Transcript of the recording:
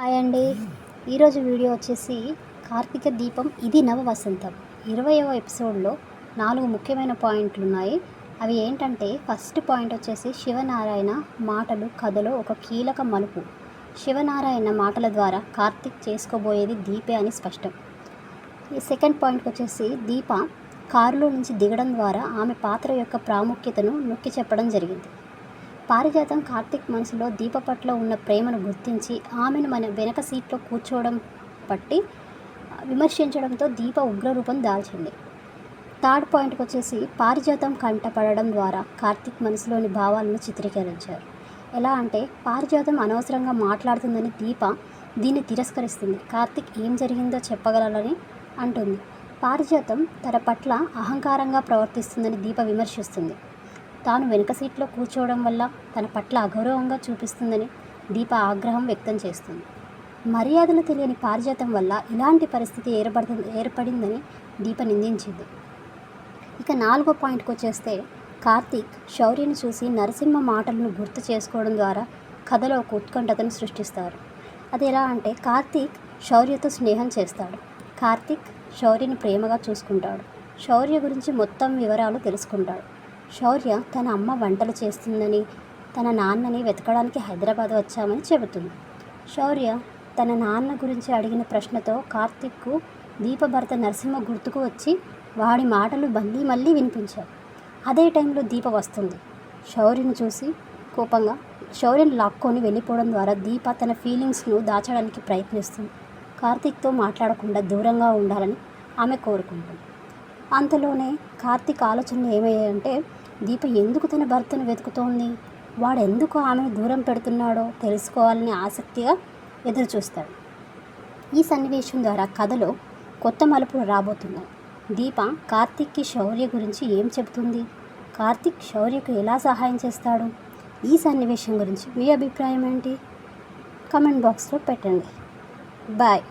Hi అండి. ఈరోజు video వచ్చేసి కార్తీక దీపం ఇది నవ వసంతం. ఇరవయవ ఎపిసోడ్లో నాలుగు ముఖ్యమైన పాయింట్లు ఉన్నాయి. అవి ఏంటంటే ఫస్ట్ పాయింట్ వచ్చేసి శివనారాయణ మాటలు కథలో ఒక కీలక మలుపు. శివనారాయణ మాటల ద్వారా కార్తీక్ చేసుకోబోయేది దీపే అని స్పష్టం. ఈ సెకండ్ పాయింట్కి వచ్చేసి దీప కారులో నుంచి దిగడం ద్వారా ఆమె పాత్ర యొక్క ప్రాముఖ్యతను నొక్కి చెప్పడం జరిగింది. పారిజాతం కార్తీక్ మనసులో దీప పట్ల ఉన్న ప్రేమను గుర్తించి ఆమెను మన వెనక సీట్లో కూర్చోవడం పట్టి విమర్శించడంతో దీప ఉగ్రరూపం దాల్చింది. థర్డ్ పాయింట్కి వచ్చేసి పారిజాతం కంటపడడం ద్వారా కార్తీక్ మనసులోని భావాలను చిత్రీకరించారు. ఎలా అంటే పారిజాతం అనవసరంగా మాట్లాడుతుందని దీప దీన్ని తిరస్కరిస్తుంది. కార్తీక్ ఏం జరిగిందో చెప్పగలరని అంటుంది. పారిజాతం తన పట్ల అహంకారంగా ప్రవర్తిస్తుందని దీప విమర్శిస్తుంది. తాను వెనుక సీట్లో కూర్చోవడం వల్ల తన పట్ల అగౌరవంగా చూపిస్తుందని దీప ఆగ్రహం వ్యక్తం చేస్తుంది. మర్యాదలు తెలియని పారిజాతం వల్ల ఇలాంటి పరిస్థితి ఏర్పడుతుంది ఏర్పడిందని దీప నిందించింది. ఇక నాలుగో పాయింట్కి వచ్చేస్తే కార్తీక్ శౌర్యని చూసి నరసింహ మాటలను గుర్తు చేసుకోవడం ద్వారా కథలో ఒక ఉత్కంఠతను సృష్టిస్తారు. అది ఎలా అంటే కార్తీక్ శౌర్యతో స్నేహం చేస్తాడు. కార్తీక్ శౌర్యని ప్రేమగా చూసుకుంటాడు. శౌర్య గురించి మొత్తం వివరాలు తెలుసుకుంటాడు. శౌర్య తన అమ్మ వంటలు చేస్తుందని తన నాన్నని వెతకడానికి హైదరాబాద్ వచ్చామని చెబుతుంది. శౌర్య తన నాన్న గురించి అడిగిన ప్రశ్నతో కార్తిక్కు దీపభర్త నరసింహ గుర్తుకు వచ్చి వాడి మాటలు మళ్ళీ మళ్ళీ వినిపించారు. అదే టైంలో దీప వస్తుంది. శౌర్యను చూసి కోపంగా శౌర్యని లాక్కొని వెళ్ళిపోవడం ద్వారా దీప తన ఫీలింగ్స్ను దాచడానికి ప్రయత్నిస్తుంది. కార్తీక్తో మాట్లాడకుండా దూరంగా ఉండాలని ఆమె కోరుకుంటుంది. అంతలోనే కార్తిక్ ఆలోచనలు ఏమయ్యాయంటే దీప ఎందుకు తన భర్తను వెతుకుతోంది? వాడెందుకు ఆమెను దూరం పెడుతున్నాడో తెలుసుకోవాలని ఆసక్తిగా ఎదురుచూస్తాడు. ఈ సన్నివేశం ద్వారా కథలో కొత్త మలుపులు రాబోతున్నాయి. దీప కార్తీక్కి శౌర్య గురించి ఏం చెబుతుంది? కార్తిక్ శౌర్యకు ఎలా సహాయం చేస్తాడు? ఈ సన్నివేశం గురించి మీ అభిప్రాయం ఏంటి? కమెంట్ బాక్స్లో పెట్టండి. బాయ్.